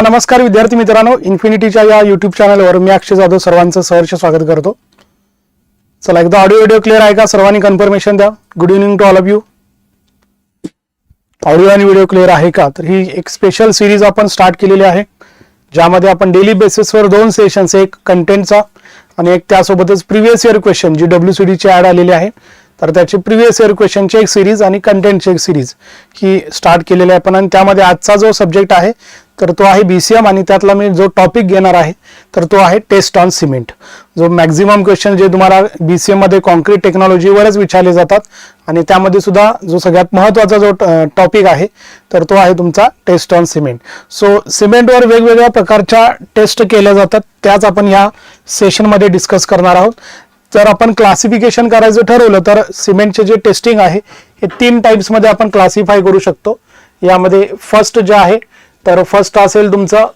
चला नमस्कार विद्यार्थी मित्रांनो. इन्फिनिटीच्या या युट्यूब चॅनलवर मी अक्षय जाधव सर्वांचं सहर्ष स्वागत करतो. चला एकदा ऑडिओ व्हिडिओ क्लिअर आहे का? सर्वांनी कन्फर्मेशन द्या. Good evening to all of you audio आणि व्हिडिओ क्लिअर आहे का? तर ही एक स्पेशल सिरीज आपण स्टार्ट केलेली आहे ज्यामध्ये आपण डेली बेसिसवर दोन सेशन्स एक कंटेंटचा आणि एक त्यासोबतच previous year question G W C डीची ad आलेली आहे. तर त्याची प्रिव्हियस इयर क्वेश्चनची एक सिरीज आणि कंटेंटची एक सिरीज ही स्टार्ट केलेली आहे. पण आणि त्यामध्ये आजचा जो सब्जेक्ट आहे तर तो आहे बी सीएम आणि त्यातला मी जो टॉपिक घेणार आहे तर तो आहे टेस्ट ऑन सिमेंट जो मॅक्झिमम क्वेश्चन जे तुम्हाला बी सी एममध्ये कॉन्क्रीट टेक्नॉलॉजीवरच विचारले जातात आणि त्यामध्ये सुद्धा जो सगळ्यात महत्त्वाचा जो टॉपिक आहे तर तो आहे तुमचा टेस्ट ऑन सिमेंट सो सिमेंटवर वेगवेगळ्या प्रकारच्या टेस्ट केल्या जातात. त्याच आपण या सेशनमध्ये डिस्कस करणार आहोत. जर आपण क्लासिफिकेशन करायचं ठरवलं तर सिमेंटचे जे टेस्टिंग आहे हे तीन टाईप्समध्ये आपण क्लासिफाय करू शकतो. यामध्ये फर्स्ट जे आहे तर फर्स्ट असेल तुमचं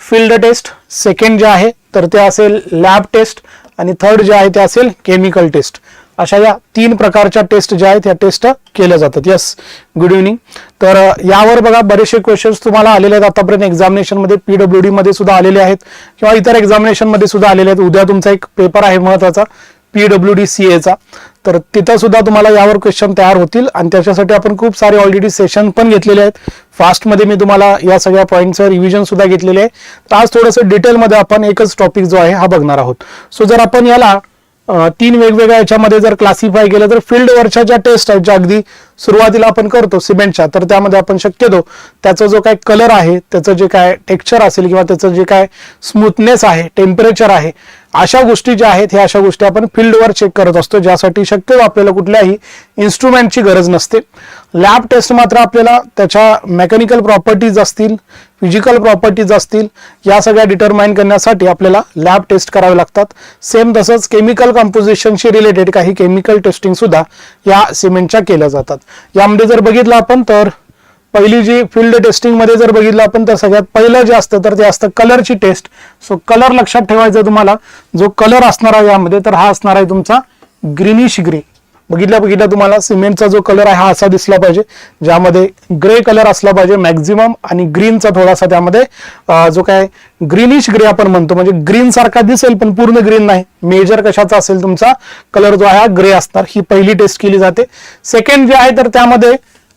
फील्ड टेस्ट सेकंड जे आहे तर ते असेल लॅब टेस्ट आणि थर्ड जे आहे ते असेल केमिकल टेस्ट अशा या तीन प्रकारच्या टेस्ट ज्या आहेत या टेस्ट केल्या जातात. यस गुड इव्हनिंग तर यावर बघा बरेचसे क्वेश्चन्स तुम्हाला आलेले आहेत. आतापर्यंत एक्झामिनेशनमध्ये पीडब्ल्यू डी मध्ये सुद्धा आलेले आहेत किंवा इतर एक्झामिनेशनमध्ये सुद्धा आलेले आहेत. उद्या तुमचा एक पेपर आहे महत्त्वाचा पीडब्ल्यू डी सी एचा तर तिथं सुद्धा तुम्हाला यावर क्वेश्चन तयार होतील आणि त्याच्यासाठी आपण खूप सारे ऑलरेडी सेशन पण घेतलेले आहेत. फास्टमध्ये मी तुम्हाला या सगळ्या पॉईंटचं रिव्हिजन सुद्धा घेतलेले आहे. तर आज थोडंसं डिटेलमध्ये आपण एकच टॉपिक जो आहे हा बघणार आहोत. सो जर आपण याला तीन वेगवेगळ्या याच्यामध्ये जर क्लासिफाय केलं तर फील्डवरच्या ज्या टेस्ट आहेत ज्या अगदी सुरुवातीला आपण करतो सिमेंटच्या तर त्यामध्ये आपण शक्यतो त्याचा जो काय कलर आहे त्याचं जे काय टेक्स्चर असेल किंवा त्याचं जे काय स्मूथनेस आहे टेम्परेचर आहे अशा गोष्टी ज्या आहेत ह्या अशा गोष्टी आपण फील्डवर चेक करत असतो ज्यासाठी शक्यतो आपल्याला कुठल्याही इन्स्ट्रुमेंटची गरज नसते. लॅब टेस्ट मात्र आपल्याला त्याच्या मेकॅनिकल प्रॉपर्टीज असतील फिजिकल प्रॉपर्टीज असतील या सगळ्या डिटरमाइन करण्यासाठी आपल्याला लॅब टेस्ट करावे लागतात. सेम तसंच केमिकल कंपोजिशनशी रिलेटेड काही केमिकल टेस्टिंग सुद्धा या सिमेंटच्या केल्या जातात. यामध्ये जर बघितलं आपण तर पहिली जी फील्ड टेस्टिंगमध्ये जर बघितलं आपण तर सगळ्यात पहिलं जे असतं तर ते असतं कलरची टेस्ट सो कलर लक्षात ठेवायचा तुम्हाला. जो कलर असणार आहे यामध्ये तर हा असणार आहे तुमचा ग्रीनिश ग्रे बघितल्या बघितल्या तुम्हाला सिमेंटचा जो कलर आहे हा असा दिसला पाहिजे ज्यामध्ये ग्रे कलर असला पाहिजे मॅक्झिमम आणि ग्रीनचा थोडासा त्यामध्ये जो काय ग्रीनिश ग्रे आपण म्हणतो म्हणजे ग्रीन सारखा दिसेल पण पूर्ण ग्रीन नाही. मेजर कशाचा असेल तुमचा कलर जो आहे हा ग्रे असणार. ही पहिली टेस्ट केली जाते. सेकंड जे आहे तर त्यामध्ये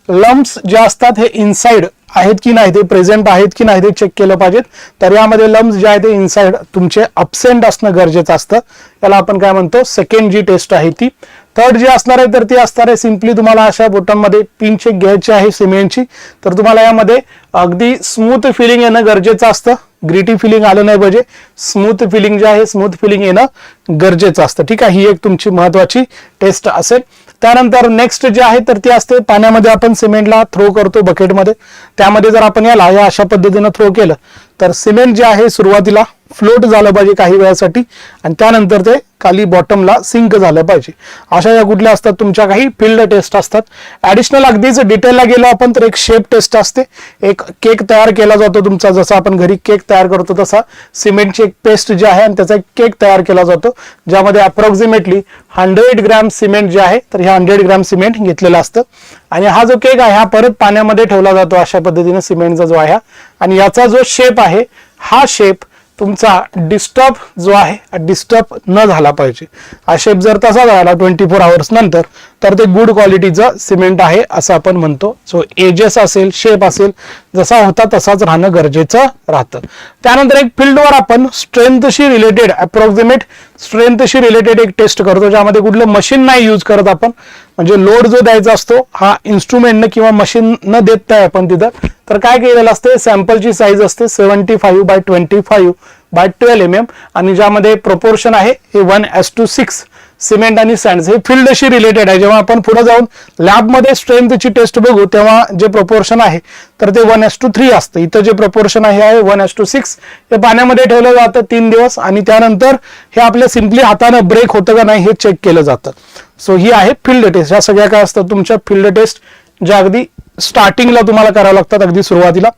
लम्प्स जे असतात हे इनसाइड आहेत की नाही ते प्रेझेंट आहेत की नाही ते चेक केलं पाहिजेत. तर यामध्ये लम्स जे आहे ते इनसाइड तुमचे अब्सेंट असणं गरजेचं असतं. त्याला आपण काय म्हणतो? सेकंड जी टेस्ट आहे ती. थर्ड जी असणार आहे तर ती असणार आहे सिम्पली तुम्हाला अशा बोटांमध्ये पिन चेक घ्यायची आहे सिमेंटची. तर तुम्हाला यामध्ये अगदी स्मूथ फिलिंग येणं गरजेचं असतं. ग्रिटी फिलिंग आलं नाही पाहिजे. स्मूथ फिलिंग जे आहे स्मूथ फिलिंग येणं गरजेचं असतं. ठीक आहे ही एक तुमची महत्वाची टेस्ट असेल. त्यानंतर नेक्स्ट जे आहे तर ती असते पाण्यामध्ये आपण सिमेंटला थ्रो करतो बकेटमध्ये त्यामध्ये जर आपण याला या अशा पद्धतीनं थ्रो केलं तर सिमेंट जे आहे सुरुवातीला फ्लोट झालं पाहिजे काही वेळासाठी आणि त्यानंतर ते खाली बॉटमला सिंक झालं पाहिजे. अशा या कुठल्या असतात तुमच्या काही फील्ड टेस्ट असतात. ऍडिशनल अगदीच डिटेलला गेलो आपण तर एक शेप टेस्ट असते. एक केक तयार केला जातो तुमचा जसा आपण घरी केक तयार करतो तसा सिमेंटची एक पेस्ट जी आहे आणि त्याचा एक केक तयार केला जातो ज्यामध्ये अप्रॉक्सिमेटली हंड्रेड ग्रॅम सिमेंट जे आहे तर हे हंड्रेड ग्रॅम सिमेंट घेतलेलं असतं. आणि हा जो केक आहे हा परत पाण्यामध्ये ठेवला जातो अशा पद्धतीने सिमेंटचा जो आहे हा. आणि याचा जो शेप आहे हा शेप तुमचा डिस्टर्ब जो आहे डिस्टर्ब न झाला पाहिजे. हा शेप जर तसा झाला ट्वेंटी फोर आवर्स नंतर तर ते गुड क्वालिटीचं सिमेंट आहे असं आपण म्हणतो. सो एजेस असेल शेप असेल जसा होता तसाच राहणं गरजेचं राहतं. त्यानंतर एक फील्डवर आपण स्ट्रेंथशी रिलेटेड अप्रॉक्सिमेट स्ट्रेंथशी रिलेटेड एक टेस्ट करतो ज्यामध्ये कुठलं मशीन नाही यूज करत आपण. म्हणजे लोड जो द्यायचा असतो हा इन्स्ट्रुमेंटनं किंवा मशीन न देत आपण तिथं. तर काय केलेलं असते? सॅम्पलची साईज असते seventy five by twenty five by twelve M M आणि ज्यामध्ये प्रोपोर्शन आहे हे one is to six cement आणि सँड्स हे फील्डशी रिलेटेड आहे. जेव्हा आपण पुढे जाऊन लॅबमध्ये स्ट्रेंथची टेस्ट बघू तेव्हा जे प्रोपोर्शन आहे तर ते वन एस टू थ्री असतं. इथं जे प्रोपोर्शन आहे आहे वन एस टू सिक्स हे पाण्यामध्ये ठेवलं जातं तीन दिवस आणि त्यानंतर हे आपल्या सिम्पली हातानं ब्रेक होतं का नाही हे चेक केलं जातं. सो ही आहे फील्ड टेस्ट ह्या सगळ्या काय असतात? तुमच्या फील्ड टेस्ट ज्या अगदी स्टार्टिंगला तुम्हाला करावं लागतात अगदी सुरुवातीला.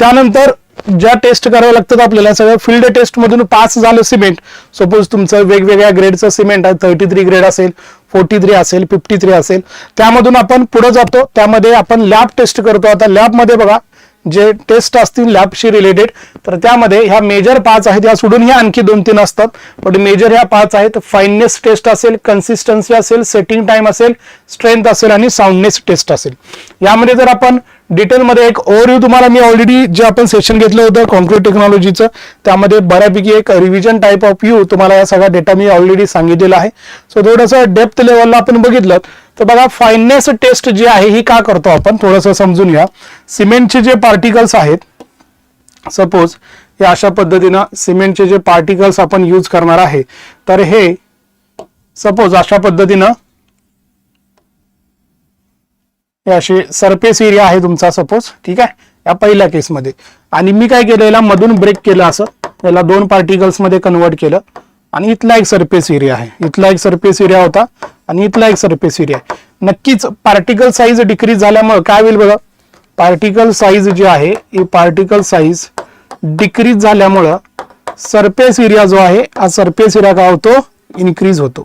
त्यानंतर ज्या टेस्ट कराव्या लागतात आपल्याला सगळ्या फील्ड टेस्ट मधून पास झालं सिमेंट सपोज तुमचं वेगवेगळ्या ग्रेडचं सिमेंट आहे थर्टी थ्री ग्रेड असेल फोर्टी थ्री असेल फिफ्टी थ्री असेल त्यामधून आपण पुढे जातो त्यामध्ये आपण लॅब टेस्ट करतो. आता लॅबमध्ये बघा जे टेस्ट असतील लॅबशी रिलेटेड तर त्यामध्ये ह्या मेजर पाच आहेत या सोडून ह्या आणखी दोन तीन असतात. पण मेजर ह्या पाच आहेत फाईननेस टेस्ट असेल कन्सिस्टन्सी असेल सेटिंग टाइम असेल स्ट्रेंथ असेल आणि साऊंडनेस टेस्ट असेल. यामध्ये जर आपण डिटेलमध्ये एक ओव्हरव्ह्यू तुम्हाला मी ऑलरेडी जे आपण सेशन घेतलं होतं कॉन्क्रीट टेक्नॉलॉजीचं त्यामध्ये बऱ्यापैकी एक रिव्हिजन टाईप ऑफ यू तुम्हाला या सगळा डेटा मी ऑलरेडी सांगितलेला आहे. सो थोडंसं डेप्थ लेवलला आपण बघितलं तर बघा फाईननेस टेस्ट जी आहे ही का करतो आपण? थोडंसं समजून घ्या. सिमेंटचे जे पार्टिकल्स आहेत सपोज हे अशा पद्धतीनं सिमेंटचे जे पार्टिकल्स आपण यूज करणार आहे तर हे सपोज अशा पद्धतीनं हे असे सरफेस एरिया आहे तुमचा सपोज ठीक आहे? या पहिल्या केसमध्ये आणि मी काय केलं याला मधून ब्रेक केलं असं. याला दोन पार्टिकल्समध्ये कन्वर्ट केलं. आणि इथला एक सरफेस एरिया आहे. इथला एक सरफेस एरिया होता आणि इथला एक सरफेस एरिया आहे. नक्कीच पार्टिकल साईज डिक्रीज झाल्यामुळे काय होईल बघा? पार्टिकल साईज जे आहे ही पार्टिकल साईज डिक्रीज झाल्यामुळं सरफेस एरिया जो आहे हा सरफेस एरिया काय होतो? इन्क्रीज होतो.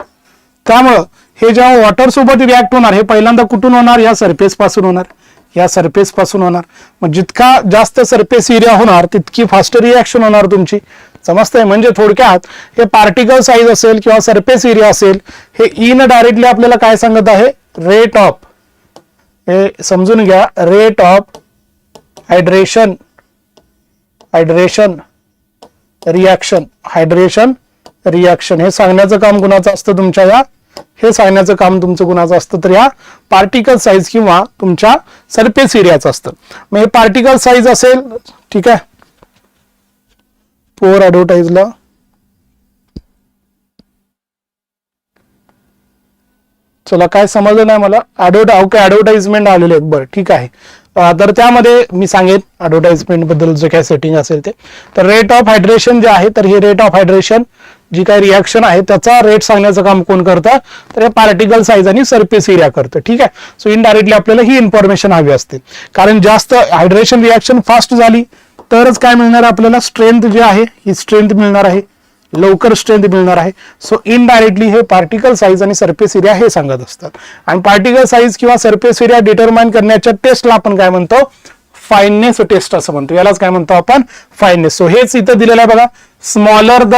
त्यामुळं हे जेव्हा वॉटर सोबत रिॲक्ट होणार हे पहिल्यांदा कुठून होणार? या सरफेस पासून होणार. या सरफेस पासून होणार. मग जितका जास्त सरफेस एरिया होणार तितकी फास्ट रिॲक्शन होणार तुमची. समजतंय? म्हणजे थोडक्यात हे पार्टिकल साईज असेल किंवा सरफेस एरिया असेल हे इन डायरेक्टली आपल्याला काय सांगत आहे? रेट ऑफ हे समजून घ्या. Rate of hydration hydration reaction hydration reaction हे सांगण्याचं काम कुणाचं असतं तुमच्या या हे सांगण्याचं काम तुमचं कुणाचं असतं तर या पार्टिकल साईज किंवा तुमच्या सरफेस एरियाचं असतं. मग हे पार्टिकल साईज असेल ठीक आहे? पोर ॲडव्हर्टाईजला चला काय समजलं नाही मला? ऍडव्हर्टा काय ऍडव्हर्टाइजमेंट आलेले आहेत. बरं ठीक आहे. तर त्यामध्ये मी सांगेन ऍडव्हर्टाइजमेंटबद्दल जे काय सेटिंग असेल ते. तर रेट ऑफ हायड्रेशन जे आहे तर हे रेट ऑफ हायड्रेशन जी काही रिॲक्शन आहे त्याचा रेट सांगण्याचं काम कोण करतं? तर हे पार्टिकल साईज आणि सरफेस एरिया करतं ठीक आहे? सो इनडायरेक्टली आपल्याला ही इन्फॉर्मेशन हवी असते. कारण जास्त हायड्रेशन रिॲक्शन फास्ट झाली तरच काय मिळणार आपल्याला? स्ट्रेंथ जे आहे ही स्ट्रेंथ मिळणार आहे. लवकर स्ट्रेंथ मिळणार आहे. सो इनडायरेक्टली हे पार्टिकल साईज आणि सरफेस एरिया हे सांगत असतात. आणि पार्टिकल साईज किंवा सरफेस एरिया डिटरमाइन करण्याच्या टेस्टला आपण काय म्हणतो? फाईननेस टेस्ट असं म्हणतो. यालाच काय म्हणतो आपण? फाईननेस सो हेच इथं दिलेलं आहे बघा. Smaller the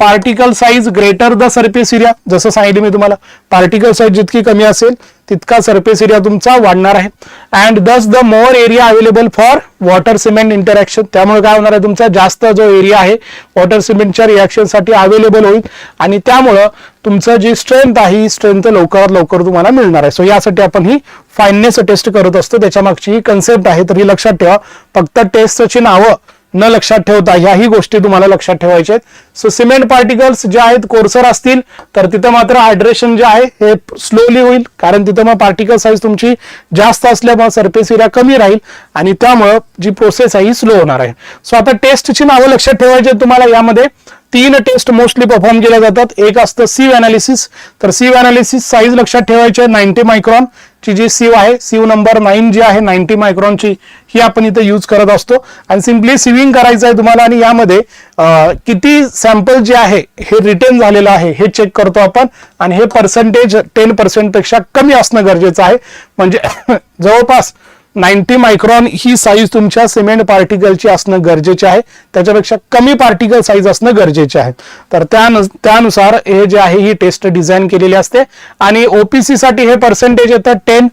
particle size greater the surface area जसं सांगितलं मी तुम्हाला. पार्टिकल साईज जितकी कमी असेल तितका सरफेस एरिया तुमचा वाढणार आहे. And thus the more area available for water cement interaction त्यामुळे काय होणार आहे तुमचा जास्त जो एरिया आहे वॉटर सिमेंटच्या रिॲक्शनसाठी अवेलेबल होईल. आणि त्यामुळं तुमचं जी स्ट्रेंथ आहे ही स्ट्रेंथ लवकरात लवकर तुम्हाला मिळणार आहे. सो यासाठी आपण ही फाईननेस टेस्ट करत असतो. त्याच्या मागची ही कन्सेप्ट आहे. तर ही लक्षात ठेवा. फक्त टेस्टची नावं न लक्षात ठेवता ह्याही गोष्टी तुम्हाला लक्षात ठेवायच्या आहेत. सो सिमेंट पार्टिकल्स जे आहेत कोर्सर असतील तर तिथं मात्र हायड्रेशन जे आहे हे स्लोली होईल. कारण तिथं मग पार्टिकल साईज तुमची जास्त असल्यामुळे सरफेस एरिया कमी राहील आणि त्यामुळं जी प्रोसेस आहे ही स्लो होणार आहे. सो आता टेस्टची नावं लक्षात ठेवायची तुम्हाला. यामध्ये तीन टेस्ट मोस्टली परफॉर्म केल्या जातात. एक असतं सीव अनालिसिस तर सीव अनालिसिस साईज लक्षात ठेवायची आहे नाईन्टी मायक्रॉन. ची जी सीव आहे सीव नंबर नाईन जी आहे नाईन्टी मायक्रॉनची ही आपण इथे यूज करत असतो. आणि सिम्पली सिविंग करायचं आहे तुम्हाला आणि यामध्ये किती सॅम्पल जे आहे हे रिटर्न झालेलं आहे हे चेक करतो आपण. आणि हे पर्सेंटेज टेन पर्सेंटपेक्षा कमी असणं गरजेचं आहे. म्हणजे जवळपास नाईन्टी मायक्रॉन ही साईज तुमच्या सिमेंट पार्टिकलची असणं गरजेचे आहे. त्याच्यापेक्षा कमी पार्टिकल साईज असणं गरजेचे आहे. तर त्यानु त्यानुसार हे जे आहे ही टेस्ट डिझाईन केलेली असते. आणि ओपीसी साठी हे पर्सेंटेज येतं टेन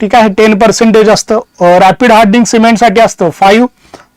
ठीक आहे? टेन पर्सेंटेज असतं. रॅपिड हार्डनिंग सिमेंटसाठी असतं. फाईव्ह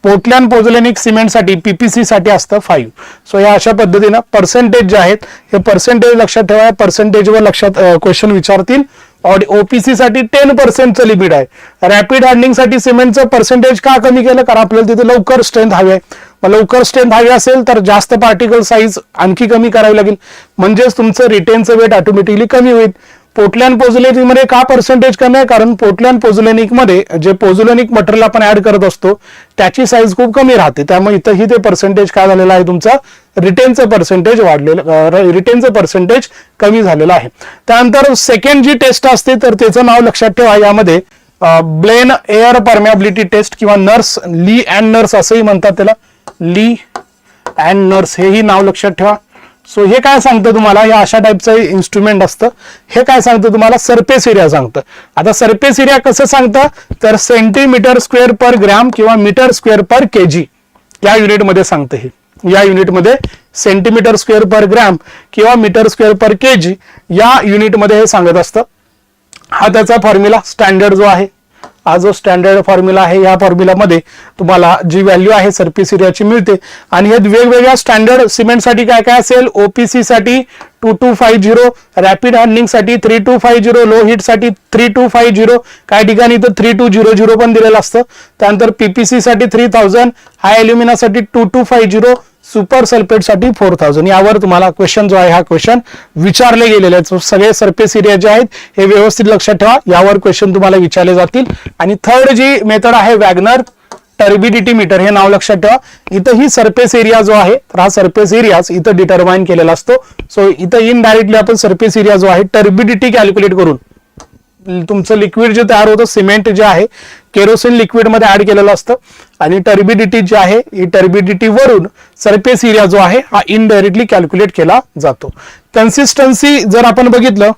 पोर्टलँड पोझोलेनिक सिमेंटसाठी पीपीसी साठी असतं फाईव्ह सो या अशा पद्धतीनं पर्सेंटेज जे आहेत हे पर्सेंटेज लक्षात ठेवा. पर्सेंटेजवर लक्षात क्वेश्चन विचारतील. ओपीसी साठी टेन पर्सेंटचं लिमिट आहे. रॅपिड हँडलिंगसाठी साठी सिमेंटचं पर्सेंटेज का कमी केलं? कारण आपल्याला तिथे लवकर स्ट्रेंथ हवी आहे. मग लवकर स्ट्रेंथ हवी असेल तर जास्त पार्टिकल साईज आणखी कमी करावी लागेल. म्हणजेच तुमचं रिटेनचं वेट ऑटोमॅटिकली कमी होईल. पोर्टलँड पोझोलेनिकमध्ये का पर्सेंटेज कमी आहे? कारण पोर्टलँड पोझोलेनिकमध्ये जे पोझोलेनिक मटेरियल आपण ऍड करत असतो त्याची साईज खूप कमी राहते. त्यामुळे इथंही ते पर्सेंटेज काय झालेलं आहे तुमचं? रिटेनचं पर्सेंटेज वाढलेलं रिटेनचं पर्सेंटेज कमी झालेलं आहे. त्यानंतर सेकंड जी टेस्ट असते तर त्याचं नाव लक्षात ठेवा. यामध्ये ब्लेन एअर परमॅबिलिटी टेस्ट किंवा नर्स ली अँड नर्स असंही म्हणतात त्याला. ली अँड नर्स हेही नाव लक्षात ठेवा. सो हे काय सांगतं तुम्हाला? हे अशा टाईपचं इन्स्ट्रुमेंट असतं. हे काय सांगतं तुम्हाला? सरफेस एरिया सांगतं. आता सरफेस एरिया कसं सांगतं? तर सेंटीमीटर स्क्वेअर पर ग्रॅम किंवा metre square per K G या युनिटमध्ये सांगतं हे. या युनिटमध्ये सेंटीमीटर स्क्वेअर पर ग्रॅम किंवा metre square per K G या युनिटमध्ये हे सांगत असतं. हा त्याचा फॉर्म्युला स्टँडर्ड जो आहे. हा जो स्टँडर्ड फॉर्म्युला आहे या फॉर्म्युलामध्ये तुम्हाला जी व्हॅल्यू आहे सरफेस एरियाची मिळते. आणि हे वेगवेगळ्या स्टँडर्ड सिमेंटसाठी काय काय असेल? ओपीसी साठी two two five zero rapid हर्निंगसाठी three two five zero low हिटसाठी three two five zero काही ठिकाणी तर थ्री टू झिरो झिरो पण दिलेलं असतं. त्यानंतर पीपीसी साठी three thousand high अल्युमिनासाठी two two five zero super सल्फेटसाठी four thousand. यावर तुम्हाला क्वेश्चन जो आहे हा क्वेश्चन विचारले गेलेले आहेत. सगळे सरफेस एरिया जे आहेत हे व्यवस्थित लक्षात ठेवा. यावर क्वेश्चन तुम्हाला विचारले जातील. आणि थर्ड जी मेथड आहे वॅगनर टर्बिडिटी मीटर हे नाव लक्षात ठेवा. इथं ही सरफेस एरिया जो आहे तर हा सरफेस एरिया इथं डिटरमाइन केलेला असतो. सो इथं इनडायरेक्टली आपण सरफेस एरिया जो आहे टर्बिडिटी कॅल्क्युलेट करून तुमचं लिक्विड जे तयार होतं सिमेंट जे आहे केरोसिन लिक्विडमध्ये ऍड केलेलं असतं. आणि टर्बिडिटी जी आहे ही टर्बिडिटी वरून सरफेस एरिया जो आहे हा इनडायरेक्टली कॅल्क्युलेट केला जातो. कन्सिस्टन्सी जर आपण बघितलं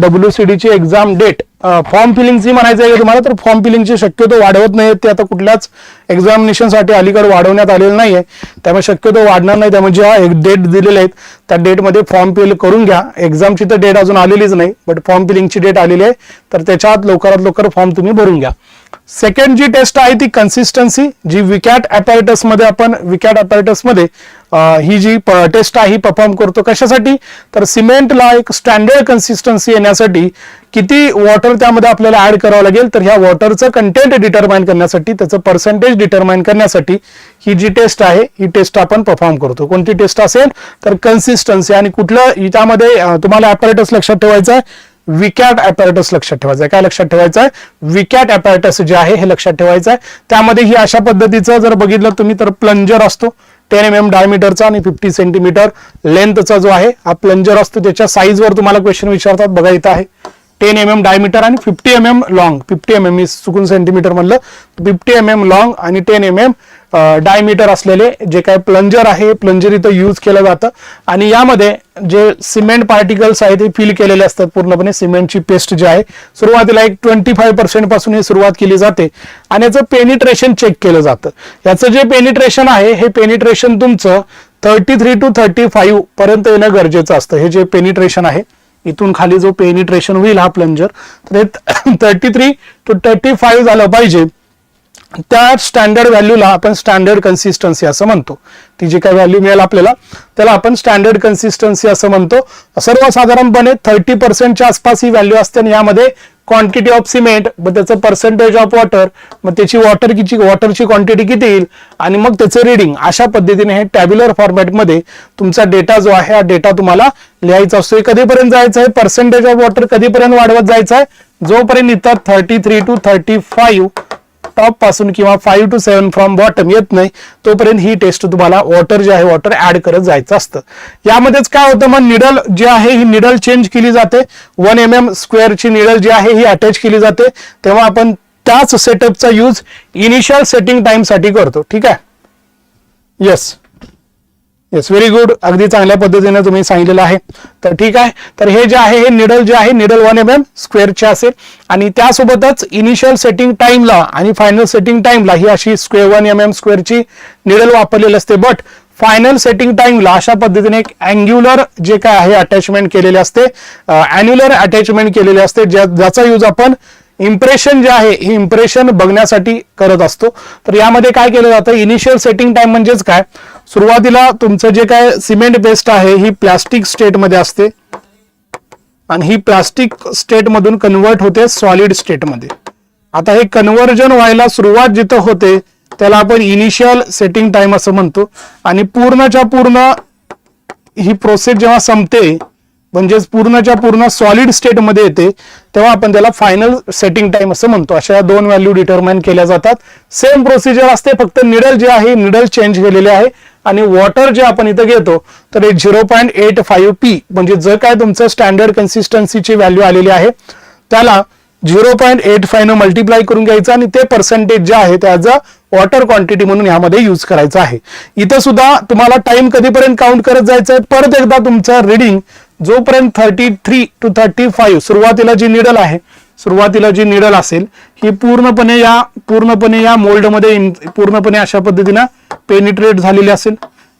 डब्ल्यू सी ची एक्झाम डेट फॉर्म फिलिंगची म्हणायचं आहे तुम्हाला? तर फॉर्म फिलिंगची शक्यतो वाढवत नाही ते आता कुठल्याच एक्झामिनेशनसाठी अलीकडे वाढवण्यात आलेलं नाही आहे त्यामुळे शक्यतो वाढणार नाही. त्यामुळे ज्या एक डेट दिलेले आहेत त्या डेटमध्ये फॉर्म फिल करून घ्या. एक्झामची तर डेट अजून आलेलीच नाही बट फॉर्म फिलिंगची डेट आलेली आहे. तर त्याच्यात लवकरात लवकर फॉर्म तुम्ही भरून घ्या. सेकंड जी टेस्ट आहे ती कन्सिस्टन्सी जी विकॅट अपॅरेटसमध्ये आपण विकॅट अपॅरेटसमध्ये ही जी टेस्ट आहे ही परफॉर्म करतो कशासाठी? तर सिमेंटला एक स्टँडर्ड कन्सिस्टन्सी येण्यासाठी किती वॉटर त्यामध्ये आपल्याला ऍड करावं लागेल? तर ह्या वॉटरचं कंटेंट डिटरमाइन करण्यासाठी त्याचं पर्सेंटेज डिटरमाइन करण्यासाठी ही जी टेस्ट आहे ही टेस्ट आपण परफॉर्म करतो. कोणती टेस्ट असेल? तर कन्सिस्टन्सी आणि कुठलं त्यामध्ये तुम्हाला अपॅरेटस लक्षात ठेवायचं आहे विकॅट अपॅरेटस लक्षात ठेवायचं आहे काय लक्षात ठेवायचं आहे विकॅट अपॅरेटस जे आहे हे लक्षात ठेवायचं आहे त्यामध्ये ही अशा पद्धतीचं जर बघितलं तुम्ही तर प्लंजर असतो. टेन एम एम डायमीटरचा आणि फिफ्टी सेंटीमीटर लेंथचा जो आहे हा प्लंजर असतो. त्याच्या साईजवर तुम्हाला क्वेश्चन विचारतात. बघा इथं आहे. टेन एम एम डायमीटर आणि fifty M M long fifty M M मी चुकून सेंटीमीटर म्हणलं. फिफ्टी एम एम लॉंग आणि टेन एम एम डायमीटर असलेले जे काय प्लंजर आहे प्लंजर इथं यूज केलं जातं. आणि यामध्ये जे सिमेंट पार्टिकल्स आहेत ते फिल केलेले असतात. पूर्णपणे सिमेंटची पेस्ट जी आहे सुरुवातीला एक ट्वेंटी फाईव्ह पर्सेंटपासून ही सुरुवात केली जाते. आणि याचं पेनिट्रेशन चेक केलं जातं. याचं जे पेनिट्रेशन आहे हे पेनिट्रेशन तुमचं thirty three to thirty five पर्यंत येणं गरजेचं असतं. हे जे पेनिट्रेशन आहे इथून खाली जो पेनिट्रेशन होईल हा प्लंजर तर हे thirty three to thirty five झालं पाहिजे. त्या स्टँडर्ड व्हॅल्यूला आपण स्टँडर्ड कन्सिस्टन्सी असं म्हणतो. ती जी काय व्हॅल्यू मिळेल आपल्याला त्याला आपण स्टँडर्ड कन्सिस्टन्सी असं म्हणतो. सर्वसाधारणपणे थर्टी पर्सेंटच्या आसपास ही व्हॅल्यू असते आणि यामध्ये क्वांटिटी ऑफ सिमेंट मग त्याचं पर्सेंटेज ऑफ वॉटर मग त्याची वॉटर किती वॉटरची क्वांटिटी किती येईल आणि मग त्याचं रिडिंग अशा पद्धतीने हे टॅब्युलर फॉर्मॅटमध्ये तुमचा डेटा जो आहे हा डेटा तुम्हाला लिहायचा असतो. हे कधीपर्यंत जायचं आहे? पर्सेंटेज ऑफ वॉटर कधीपर्यंत वाढवत जायचं आहे? जोपर्यंत इथं thirty three to thirty five टॉपपासून किंवा five to seven from bottom येत नाही तोपर्यंत ही टेस्ट तुम्हाला वॉटर जे आहे वॉटर ऍड करत जायचं असतं. यामध्येच काय होतं मग निडल जे आहे ही निडल चेंज केली जाते. वन एम एम स्क्वेअरची निडल जी आहे ही अटॅच केली जाते. तेव्हा आपण त्याच सेटअपचा यूज इनिशियल सेटिंग टाइमसाठी करतो. ठीक आहे? येस येस व्हेरी गुड अगदी चांगल्या पद्धतीने तुम्ही सांगितलेलं आहे. तर ठीक आहे. तर हे जे आहे हे निडल जे आहे निडल वन एम एम स्क्वेअरचे असेल. आणि त्यासोबतच इनिशियल सेटिंग टाइमला आणि फायनल सेटिंग टाइमला ही अशी स्क्वेअर वन एम एम स्क्वेअरची निडल वापरलेली असते. बट फायनल सेटिंग टाइमला अशा पद्धतीने एक अँग्युलर जे काय आहे अटॅचमेंट केलेले असते अॅन्युलर अटॅचमेंट केलेले असते. ज्या- ज्याचा यूज आपण इम्प्रेशन जे आहे ही इम्प्रेशन बघण्यासाठी करत असतो. तर यामध्ये काय केलं जातं? इनिशियल सेटिंग टाइम म्हणजेच काय? सुरुवातीला तुमचं जे काय सिमेंट पेस्ट आहे ही प्लास्टिक स्टेटमध्ये असते. आणि ही प्लास्टिक स्टेट मधून कन्वर्ट होते सॉलिड स्टेटमध्ये आता हे कन्वर्जन व्हायला सुरुवात जिथं होते त्याला आपण इनिशियल सेटिंग टाइम असं म्हणतो. आणि पूर्णच्या पूर्ण ही प्रोसेस जेव्हा संपते म्हणजेच पूर्णच्या पूर्ण सॉलिड स्टेटमध्ये येते तेव्हा आपण त्याला फायनल सेटिंग टाइम असं म्हणतो. अशा दोन व्हॅल्यू डिटरमाइन केल्या जातात. सेम प्रोसिजर असते फक्त निडल जे आहे निडल चेंज केलेले आहे. आणि वॉटर जे आपण इथं घेतो तर हे zero point eight five P म्हणजे जर काय तुमचं स्टँडर्ड कन्सिस्टन्सीची व्हॅल्यू आलेली आहे त्याला झिरो पॉईंट एट फायनं मल्टिप्लाय करून घ्यायचं आणि ते पर्सेंटेज जे आहे त्याचं वॉटर क्वांटिटी म्हणून यामध्ये यूज करायचं आहे. इथं सुद्धा तुम्हाला टाइम कधीपर्यंत काउंट करत जायचं आहे परत एकदा तुमचं रिडिंग जोपर्यंत thirty three to thirty five सुरुवातीला जी निडल आहे सुरुवातीला जी निडल असेल ही पूर्णपणे या पूर्णपणे या मोल्डमध्ये इन- पूर्णपणे अशा पद्धतीनं पेनिट्रेट झालेली असेल.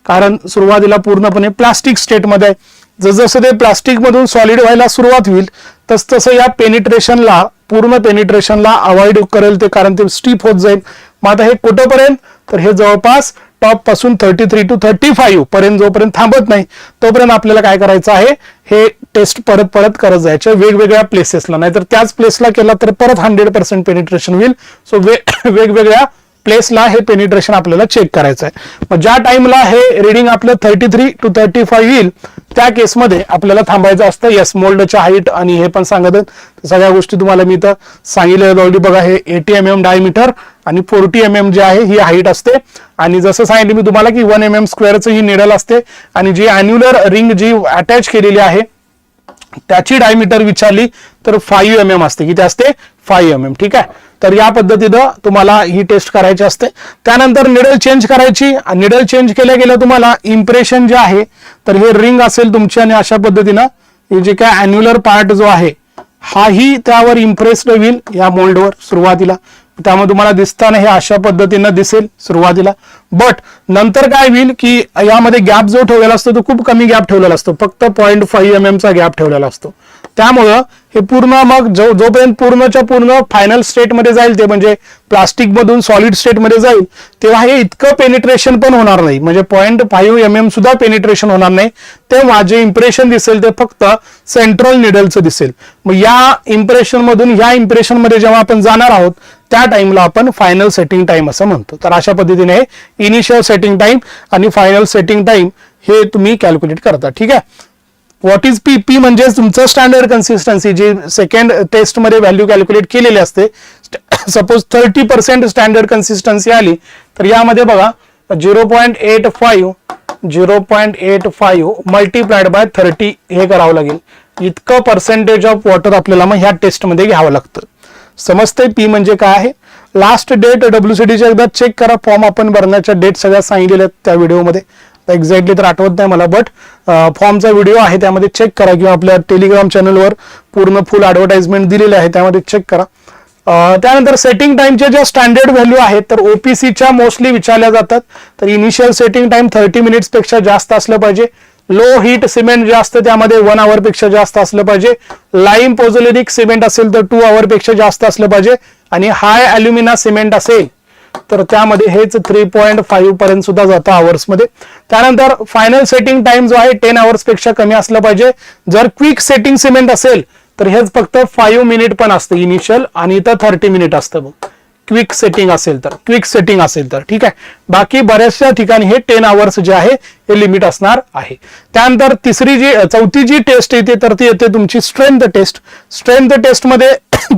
कारण सुरुवातीला पूर्णपणे प्लास्टिक स्टेटमध्ये आहे. जसजसं ते प्लास्टिकमधून सॉलिड व्हायला सुरुवात होईल तस तसं या पेनिट्रेशनला पूर्ण पेनिट्रेशनला अवॉइड करेल ते कारण ते स्टीप होत जाईल. मग आता हे कुठंपर्यंत? तर हे जवळपास टॉपपासून thirty three to thirty five पर्यंत जोपर्यंत थांबत नाही तोपर्यंत आपल्याला काय करायचं आहे? हे टेस्ट परत परत करत जायचे वेगवेगळ्या प्लेसेसला नाहीतर त्याच प्लेसला केला तर परत हंड्रेड पर्सेंट पेनिट्रेशन होईल. सो वेगवेगळ्या प्लेसला हे पेनिट्रेशन आपल्याला चेक करायचं आहे मग ज्या टाइमला हे रिडिंग आपलं thirty three to thirty five येईल त्या केसमध्ये आपल्याला थांबायचं असतं. येस मोल्डच्या हाईट आणि हे पण सांगत तर सगळ्या गोष्टी तुम्हाला मी इथं सांगितलेलं ऑलरेडी बघा हे एटी एम एम डायमीटर आणि फोर्टी एम एम जे आहे ही हाईट असते. आणि जसं सांगितलं मी तुम्हाला की वन एम एम स्क्वेअरचं ही निडल असते. आणि जी अॅन्युलर रिंग जी अटॅच केलेली आहे त्याची डायमीटर विचारली तर फाईव्ह एम एम असते. किती असते? फाईव्ह एम एम ठीक आहे? तर या पद्धतीनं तुम्हाला ही टेस्ट करायची असते. त्यानंतर निडल चेंज करायची. निडल चेंज केल्या गेल्या तुम्हाला इम्प्रेशन जे आहे तर हे रिंग असेल तुमची आणि अशा पद्धतीनं हे जे काय अॅन्युलर पार्ट जो आहे हाही त्यावर इम्प्रेस्ड होईल या मोल्डवर सुरुवातीला. त्यामुळे तुम्हाला दिसताना हे अशा पद्धतीनं दिसेल सुरुवातीला. बट नंतर काय होईल की यामध्ये गॅप जो ठेवलेला असतो तो खूप कमी गॅप ठेवलेला असतो. फक्त पॉईंट फाईव्ह एम एमचा गॅप ठेवलेला असतो. त्यामुळं हे पूर्ण मग जो जोपर्यंत पूर्णच्या पूर्ण फायनल स्टेटमध्ये जाईल ते म्हणजे प्लास्टिकमधून सॉलिड स्टेटमध्ये जाईल तेव्हा हे इतकं पेनिट्रेशन पण होणार नाही. म्हणजे पॉईंट फाईव्ह एम एम सुद्धा पेनिट्रेशन होणार नाही. तेव्हा जे इम्प्रेशन दिसेल ते फक्त सेंट्रल निडलचं दिसेल. मग या इम्प्रेशनमधून या ह्या जेव्हा आपण जाणार आहोत त्या टाइमला आपण फायनल सेटिंग टाइम असं म्हणतो. तर अशा पद्धतीने इनिशियल सेटिंग टाइम आणि फायनल सेटिंग टाइम हे तुम्ही कॅल्क्युलेट करता. ठीक आहे? व्हॉट इज पी पी म्हणजे तुमचं स्टँडर्ड कन्सिस्टन्सी जी सेकंड टेस्टमध्ये व्हॅल्यू कॅल्क्युलेट केलेली असते suppose thirty percent standard consistency आली तर यामध्ये बघा zero point eight five zero point eight five multiplied by thirty हे करावं लागेल. इतकं पर्सेंटेज ऑफ वॉटर आपल्याला मग ह्या टेस्टमध्ये घ्यावं लागतं. समजतंय पी म्हणजे काय आहे? लास्ट डेट डब्ल्यूसीडीच्या एकदा चेक करा. फॉर्म आपण भरण्याच्या डेट सगळ्या सांगितलेल्या आहेत त्या व्हिडिओमध्ये एक्झॅक्टली तर आठवत नाही मला बट फॉर्मचा व्हिडिओ आहे त्यामध्ये चेक करा किंवा आपल्या टेलिग्राम चॅनलवर पूर्ण फुल ऍडव्हर्टाइजमेंट दिलेले आहे त्यामध्ये चेक करा. त्यानंतर सेटिंग टाइमच्या ज्या स्टँडर्ड व्हॅल्यू आहेत तर ओपीसीच्या मोस्टली विचारल्या जातात. तर इनिशियल सेटिंग टाईम थर्टी मिनिट्सपेक्षा जास्त असलं पाहिजे. लो हीट सिमेंट जे असतं त्यामध्ये वन आवर पेक्षा जास्त असलं पाहिजे. लाईम पोझोलेरिक सिमेंट असेल तर टू आवर पेक्षा जास्त असलं पाहिजे. आणि हाय अल्युमिना सिमेंट असेल तर त्यामध्ये हेच थ्री पॉईंट फाईव्ह पर्यंत सुद्धा जातं आवर्समध्ये त्यानंतर फायनल सेटिंग टाइम जो आहे टेन आवर्सपेक्षा कमी असलं पाहिजे. जर क्विक सेटिंग सिमेंट असेल तर हेच फक्त फाईव्ह मिनिट पण असतं इनिशियल आणि इथं थर्टी मिनिट असतं बघ. क्विक सेटिंग असेल तर क्विक सेटिंग असेल तर ठीक आहे? बाकी बऱ्याचशा ठिकाणी हे टेन आवर्स जे आहे हे लिमिट असणार आहे. त्यानंतर तिसरी जी चौथी जी टेस्ट येते तर ती येते तुमची स्ट्रेंथ टेस्ट स्ट्रेंथ टेस्टमध्ये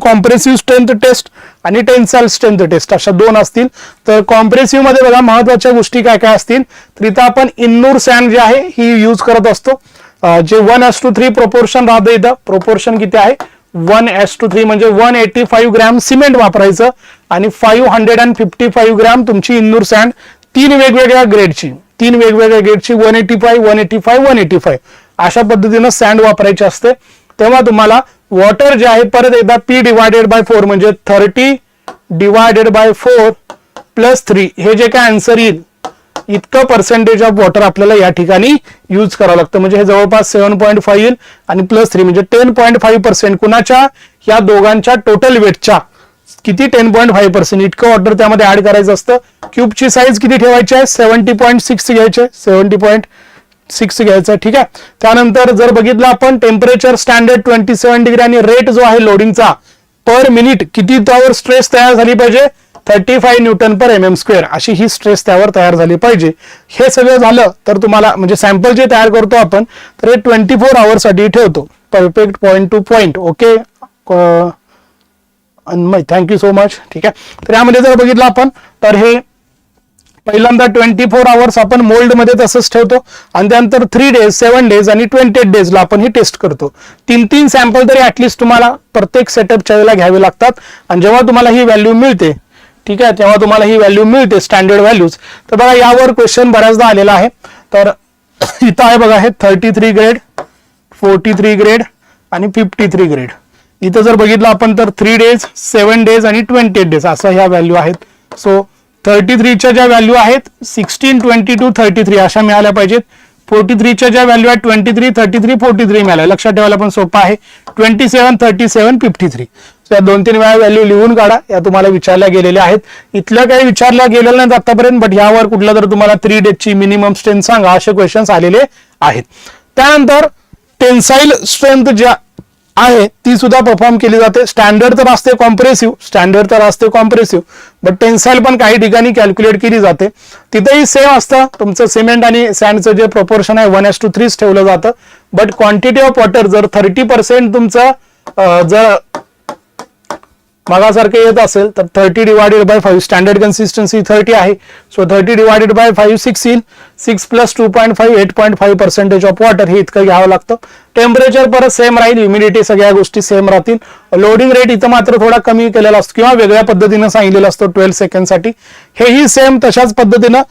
कॉम्प्रेसिव्ह स्ट्रेंथ टेस्ट आणि टेन्साईल स्ट्रेंथ टेस्ट अशा दोन असतील. तर कॉम्प्रेसिव्हमध्ये बघा महत्त्वाच्या गोष्टी काय काय असतील? तर इथं आपण इन्नूर सॅन जे आहे ही यूज करत असतो. जे one S two three proportion राहतं इथं. प्रोपोर्शन किती आहे? वन एस टू थ्री म्हणजे one eighty five gram cement वापरायचं आणि five hundred and fifty five gram तुमची इंदूर सँड तीन वेगवेगळ्या ग्रेडची तीन वेगवेगळ्या ग्रेडची one eighty five one eighty five one eighty five अशा पद्धतीनं सँड वापरायची असते. तेव्हा तुम्हाला वॉटर जे आहे परत एकदा पी डिवायडेड बाय फोर म्हणजे thirty divided by four plus three हे जे काय आन्सर येईल इतकं पर्सेंटेज ऑफ वॉटर आपल्याला या ठिकाणी यूज करावं लागतं. म्हणजे हे जवळपास सेव्हन पॉईंट फाईव्ह येईल आणि प्लस थ्री म्हणजे टेन पॉईंट फाईव्ह पर्सेंट कुणाच्या? या दोघांच्या टोटल वेटच्या किती? टेन पॉईंट फाईव्ह पर्सेंट इतकं वॉटर त्यामध्ये ऍड करायचं असतं. क्यूबची साईज किती ठेवायची आहे? सेव्हन्टी पॉईंट सिक्स घ्यायचे सेव्हन्टी पॉईंट सिक्स घ्यायचं आहे. ठीक आहे? त्यानंतर जर बघितलं आपण temperature standard twenty seven degree आणि रेट जो आहे लोडिंगचा पर मिनिट किती त्यावर स्ट्रेस तयार झाली पाहिजे? Thirty five newton per M M square अशी ही स्ट्रेस त्यावर तयार झाली पाहिजे. हे सगळं झालं तर तुम्हाला म्हणजे सॅम्पल जे तयार करतो आपण तर हे ट्वेंटी फोर आवर्ससाठी ठेवतो. Perfect point two point okay thank you so much ठीक आहे? तर यामध्ये जर बघितलं आपण तर हे पहिल्यांदा ट्वेंटी फोर आवर्स आपण मोल्डमध्ये तसंच ठेवतो. आणि त्यानंतर थ्री डेज सेव्हन डेज आणि ट्वेंटी एट डेजला आपण ही टेस्ट करतो. तीन तीन सॅम्पल तरी ऍटलिस्ट तुम्हाला प्रत्येक सेटअपच्या वेळेला घ्यावे लागतात. आणि जेव्हा तुम्हाला ही व्हॅल्यू मिळते ठीक आहे? तेव्हा तुम्हाला ही व्हॅल्यू मिळते स्टँडर्ड व्हॅल्यूज तर बघा यावर क्वेश्चन बऱ्याचदा आलेला आहे. तर इथं आहे बघा हे thirty three grade forty three grade आणि फिफ्टी थ्री ग्रेड इथं जर बघितलं आपण तर थ्री डेज सेवन डेज आणि ट्वेंटी एट डेज असं ह्या व्हॅल्यू आहेत. सो थर्टी थ्रीच्या ज्या व्हॅल्यू आहेत sixteen twenty two thirty three अशा मिळाल्या पाहिजेत. फोर्टी थ्रीच्या ज्या व्हॅल्यू आहेत twenty three thirty three forty three मिळाल्या. लक्षात ठेवायला पण सोपं आहे. Twenty seven thirty seven fifty three या दोन तीन वेळा व्हॅल्यू लिहून काढा. या तुम्हाला विचारल्या गेलेल्या आहेत. इथल्या काही विचारल्या गेलेल्या नाहीत आतापर्यंत बट यावर कुठलं तर तुम्हाला थ्री डेजची मिनिमम स्ट्रेंथ सांगा असे क्वेश्चन्स आलेले आहेत. त्यानंतर टेन्साईल स्ट्रेंथ ज्या आहे ती सुद्धा परफॉर्म केली जाते. स्टँडर्ड तर असते कॉम्प्रेसिव्ह स्टँडर्ड तर असते कॉम्प्रेसिव्ह बट टेन्साईल पण काही ठिकाणी कॅल्क्युलेट केली जाते. तिथेही सेम असतं. तुमचं सिमेंट आणि सँडचं जे प्रोपोर्शन आहे वन एस टू थ्रीच ठेवलं जातं. बट क्वांटिटी ऑफ वॉटर जर थर्टी पर्सेंट तुमचं जर मागासारखे येत असेल तर thirty divided by five standard consistency thirty आहे. So thirty divided by five six येईल six plus two point five eight point five percentage of water हे इतकं घ्यावं लागतं. टेम्परेचर परत सेम राहील ह्युमिडिटी सगळ्या गोष्टी सेम राहतील. लोडिंग रेट इथं मात्र थोडा कमी केलेला असतो किंवा वेगळ्या पद्धतीनं सांगितलेलं असतो ट्वेल्व सेकंडसाठी हेही सेम तशाच पद्धतीनं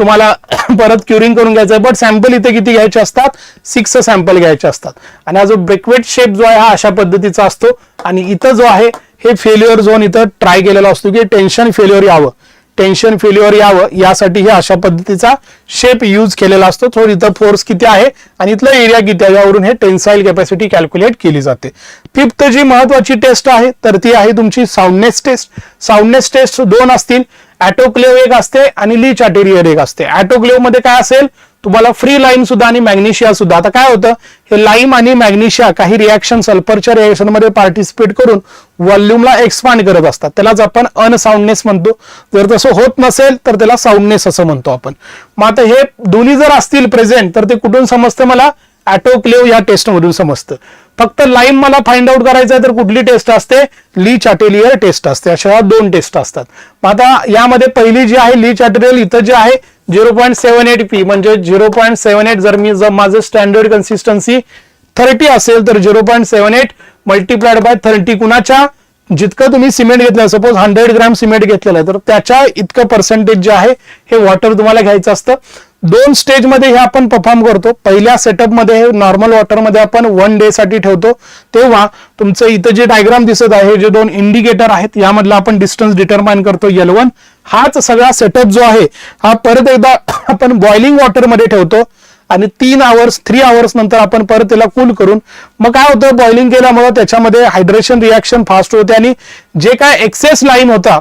तुम्हाला परत क्युरिंग करून घ्यायचं आहे. बट सॅम्पल इथे किती घ्यायचे असतात? सिक्स सॅम्पल घ्यायचे असतात. आणि हा जो ब्रेकवेट शेप जो आहे हा अशा पद्धतीचा असतो. आणि इथं जो आहे हे फेल्युअर झोन इथं ट्राय केलेला असतो की टेन्शन फेल्युअर यावं. टेन्शन फेल्युअर यावं यासाठी हे अशा पद्धतीचा शेप यूज केलेला असतो. थोडी इथं फोर्स किती आहे आणि इथलं एरिया किती आहे यावरून हे टेन्साईल कॅपॅसिटी कॅल्क्युलेट केली जाते. फिफ्थ जी महत्वाची टेस्ट आहे तर ती आहे तुमची साऊंडनेस टेस्ट साऊंडनेस टेस्ट दोन असतील. ॲटोक्लेव एक असते आणि लीच अटेरियर एक असते. ॲटोक्लेवमध्ये काय असेल? तुम्हाला फ्री लाईम सुद्धा आणि मॅग्नेशिया सुद्धा. आता काय होतं? हे लाईम आणि मॅग्नेशिया काही रिॲक्शन सल्फरच्या रिॲक्शनमध्ये पार्टिसिपेट करून व्हॉल्यूमला एक्सपांड करत असतात. त्यालाच आपण अनसाऊंडनेस म्हणतो. जर तसं होत नसेल तर त्याला साऊंडनेस असं म्हणतो आपण. मग आता हे दोन्ही जर असतील प्रेझेंट तर ते कुठून समजतं मला? ॲटोक्लेव या टेस्टमधून समजतं. फक्त लाईम मला फाइंड आउट करायचं आहे तर कुठली टेस्ट असते? ली चॅटेलियर टेस्ट असते. अशा दोन टेस्ट असतात. मग आता यामध्ये पहिली जी आहे ली चाटेरियल इथं जे आहे zero point seven eight P म्हणजे झिरो पॉईंट सेव्हन एट जर मी जर माझं स्टँडर्ड कन्सिस्टन्सी थर्टी असेल तर zero point seven eight multiplied by thirty कुणाच्या? जितकं तुम्ही सिमेंट घेतलं सपोज हंड्रेड ग्रॅम सिमेंट घेतलेलं आहे तर त्याच्या इतकं पर्सेंटेज जे आहे हे वॉटर तुम्हाला घ्यायचं असतं. दोन स्टेजमध्ये हे आपण परफॉर्म करतो. पहिल्या सेटअपमध्ये हे नॉर्मल वॉटरमध्ये आपण वन डे साठी ठेवतो. तेव्हा तुमचं इथं जे डायग्राम दिसत आहे जे दोन इंडिकेटर आहेत यामधला आपण डिस्टन्स डिटरमाइन करतो वन हाच सगळा सेटअप जो आहे हा परत एकदा आपण बॉइलिंग वॉटरमध्ये ठेवतो आणि तीन आवर्स थ्री आवर्स नंतर आपण परत त्याला कूल करून मग काय होतं बॉइलिंग केल्यामुळे त्याच्यामध्ये हायड्रेशन रिॲक्शन फास्ट होते आणि जे काय एक्सेस लाईन होता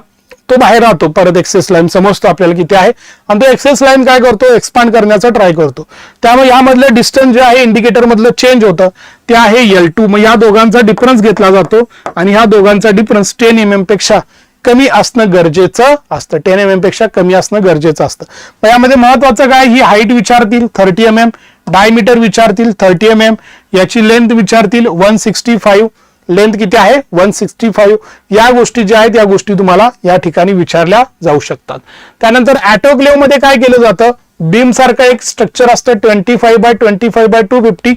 तो बाहेर राहतो परत एक्सेस लाईन समजतो आपल्याला किती आहे? आणि तो एक्सेस लाईन काय करतो? एक्सपांड करण्याचा ट्राय करतो. त्यामुळे यामधलं डिस्टन्स जे आहे इंडिकेटर मधलं चेंज होतं. ते आहे एल टू मग या दोघांचा डिफरन्स घेतला जातो आणि ह्या दोघांचा डिफरन्स टेन एम एमपेक्षा कमी असणं गरजेचं असतं. टेन एम एमपेक्षा कमी असणं गरजेचं असतं. यामध्ये महत्वाचं काय? ही हाईट विचारतील थर्टी एम एम डायमीटर विचारतील थर्टी एम एम याची लेंथ विचारतील वन सिक्स्टी फाईव्ह लेंथ किती आहे? वन सिक्स्टी फाईव्ह या गोष्टी ज्या आहेत या गोष्टी तुम्हाला या ठिकाणी विचारल्या जाऊ शकतात. त्यानंतर ॲटोक्लेवमध्ये काय केलं जातं? बीम सारखं एक स्ट्रक्चर असतं twenty five by twenty five by two fifty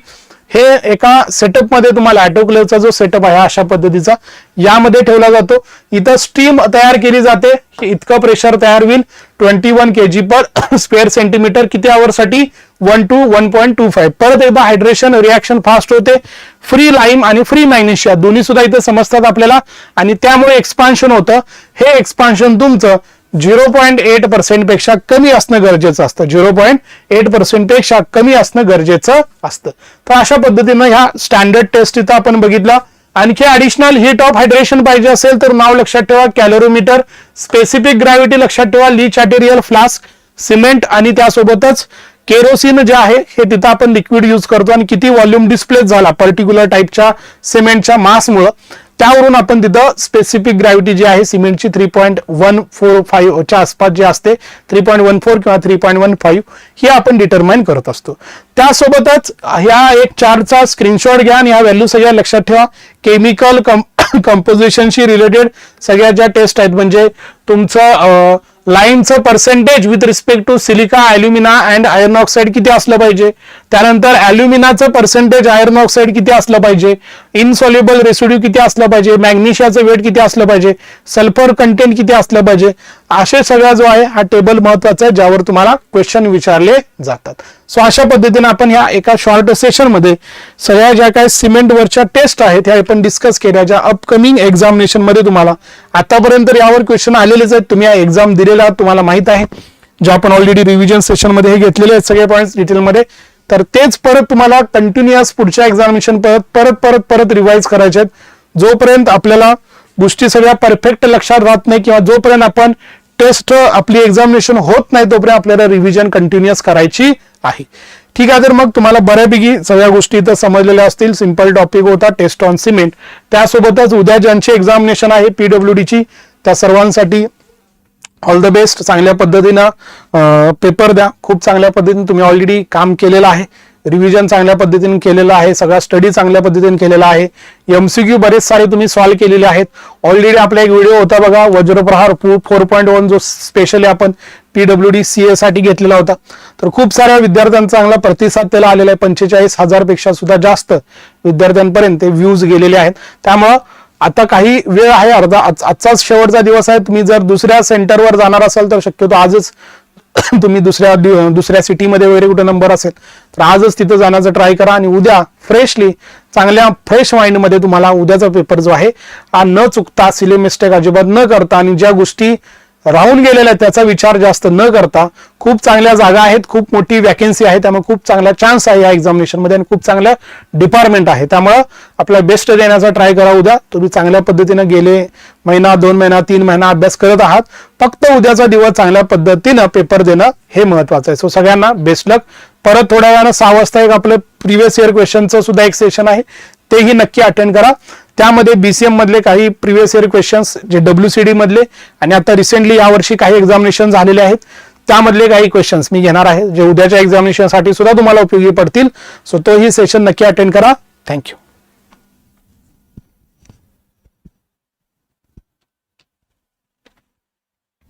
हे एका सेटअपमध्ये तुम्हाला ॲटोक्लेवचा जो सेटअप आहे अशा पद्धतीचा यामध्ये ठेवला जातो. इथं स्टीम तयार केली जाते. इतकं प्रेशर तयार होईल. Twenty one K G per square centimetre किती साठी one two one point two five परत एकदा हायड्रेशन रिॲक्शन फास्ट होते. फ्री लाईम आणि फ्री मॅग्नेशिया दोन्ही सुद्धा इथे समजतात आपल्याला. आणि त्यामुळे एक्सपान्शन होतं. हे एक्सपान्शन तुमचं झिरो पॉईंट एट पर्सेंटपेक्षा कमी असणं गरजेचं असतं. झिरो पॉईंट एट पर्सेंटपेक्षा कमी असणं गरजेचं असतं. तर अशा पद्धतीनं ह्या स्टँडर्ड टेस्ट इथं आपण बघितला. आणखी ऍडिशनल हीट ऑफ हायड्रेशन पाहिजे असेल तर नाव लक्षात ठेवा. कॅलोरीमीटर स्पेसिफिक ग्रॅव्हिटी लक्षात ठेवा. ली चॅटेरियल फ्लास्क सिमेंट आणि त्यासोबतच केरोसिन जे आहे हे तिथं आपण लिक्विड यूज करतो. आणि किती व्हॉल्यूम डिस्प्लेस झाला पर्टिक्युलर टाईपच्या सिमेंटच्या मासमुळं त्यावरून आपण तिथं स्पेसिफिक ग्रॅव्हिटी जी आहे सिमेंटची थ्री पॉईंट वन फोर फाईव्हच्या आसपास जी असते थ्री पॉईंट वन फोर किंवा थ्री पॉईंट वन फाईव्ह ही आपण डिटरमाइन करत असतो. त्यासोबतच ह्या एक चार्टचा स्क्रीनशॉट घ्या आणि ह्या व्हॅल्यू सगळ्या लक्षात ठेवा. केमिकल कंपोजिशनशी रिलेटेड सगळ्या ज्या टेस्ट आहेत म्हणजे तुमचं लाईनचं percentage with respect to silica alumina and iron oxide किती असलं पाहिजे? त्यानंतर अॅल्युमिनाचं पर्सेंटेज आयर्न ऑक्साईड किती असलं पाहिजे? इनसॉल्युबल रेसिड्यू किती असलं पाहिजे? मॅग्नेशियाचं वेट किती असलं पाहिजे? सल्फर कंटेंट किती असलं पाहिजे? असे सगळा जो आहे हा टेबल महत्त्वाचा आहे ज्यावर तुम्हाला क्वेश्चन विचारले जातात. सो अशा पद्धतीने आपण ह्या एका शॉर्ट सेशनमध्ये सगळ्या ज्या काही सिमेंट वरच्या टेस्ट आहेत ह्या आपण डिस्कस केल्या ज्या अपकमिंग एक्झामिनेशनमध्ये तुम्हाला आतापर्यंत यावर क्वेश्चन आलेलेच आहेत. तुम्ही एक्झाम दिलेला आहात तुम्हाला माहीत आहे जे आपण ऑलरेडी रिव्हिजन सेशनमध्ये हे घेतलेले आहेत सगळे पॉईंट डिटेलमध्ये तर तेच परत तुम्हाला कंटिन्युअस पुढच्या एक्झामिनेशन परत परत परत परत रिवाईज करायचे आहेत. जोपर्यंत आपल्याला गोष्टी सगळ्या परफेक्ट लक्षात राहत नाही किंवा जोपर्यंत आपण टेस्ट आपली एक्झामिनेशन होत नाही तोपर्यंत आपल्याला रिव्हिजन कंटिन्युअस करायची आहे. ठीक आहे तर मग तुम्हाला बऱ्यापैकी सगळ्या गोष्टी इथं समजलेल्या असतील. सिंपल टॉपिक होता टेस्ट ऑन सिमेंट त्यासोबतच उद्या ज्यांची एक्झामिनेशन आहे पीडब्ल्यूडीची त्या सर्वांसाठी ऑल द बेस्ट चांगल्या पद्धतीनं पेपर द्या. खूप चांगल्या पद्धतीने तुम्ही ऑलरेडी काम केलेलं आहे. रिव्हिजन चांगल्या पद्धतीने केलेलं आहे. सगळा स्टडी चांगल्या पद्धतीने केलेला आहे. एमसीक्यू बरेच सारे तुम्ही सॉल्व्ह केलेले आहेत. ऑलरेडी आपला एक व्हिडिओ होता बघा. वज्रप्रहार फोर पॉईंट वन जो स्पेशली आपण पीडब्ल्यू डी सी साठी घेतलेला होता. तर खूप साऱ्या विद्यार्थ्यांचा चांगला प्रतिसाद त्याला आलेला आहे. पंचेचाळीस हजारपेक्षा सुद्धा जास्त विद्यार्थ्यांपर्यंत ते व्ह्यूज गेलेले आहेत. त्यामुळं आता काही वेळ आहे अर्धा. आज- आजचाच शेवटचा दिवस आहे. तुम्ही जर दुसऱ्या सेंटरवर जाणार असाल तर शक्यतो आजच तुम्ही दुसऱ्या दुसऱ्या सिटीमध्ये वगैरे कुठे नंबर असेल तर आजच तिथं जाण्याचं ट्राय करा आणि उद्या फ्रेशली चांगल्या फ्रेश माइंडमध्ये तुम्हाला उद्याचा पेपर जो आहे हा न चुकता सिले मिस्टेक अजिबात न करता आणि ज्या गोष्टी राहून गेलेल्या त्याचा विचार जास्त न करता खूप चांगल्या जागा आहेत खूप मोठी वॅकेन्सी आहे त्यामुळे खूप चांगला चान्स आहे या एक्झामिनेशनमध्ये आणि खूप चांगलं डिपार्टमेंट आहे. त्यामुळं आपला बेस्ट देण्याचा ट्राय करा उद्या. तुम्ही चांगल्या पद्धतीने गेले महिना दोन महिना तीन महिना अभ्यास करत आहात. फक्त उद्याचा दिवस चांगल्या पद्धतीनं पेपर देणं हे महत्वाचं आहे. सो सगळ्यांना बेस्ट लक परत थोड्या वेळानं सहा वाजता एक आपलं प्रिव्हियस इयर क्वेश्चनचं सुद्धा एक सेशन आहे. तेही नक्की अटेंड करा. त्यामध्ये बीसीएम मधले काही प्रिव्हियस इयर क्वेश्चन्स जे डब्ल्यू सी डी मधले आणि आता रिसेंटली यावर्षी काही एक्झामिनेशन झालेले आहेत त्यामधले काही क्वेश्चन्स मी घेणार आहे जे उद्याच्या एक्झामिनेशनसाठी सुद्धा तुम्हाला उपयोगी पडतील. सो तोही सेशन नक्की अटेंड करा. थँक्यू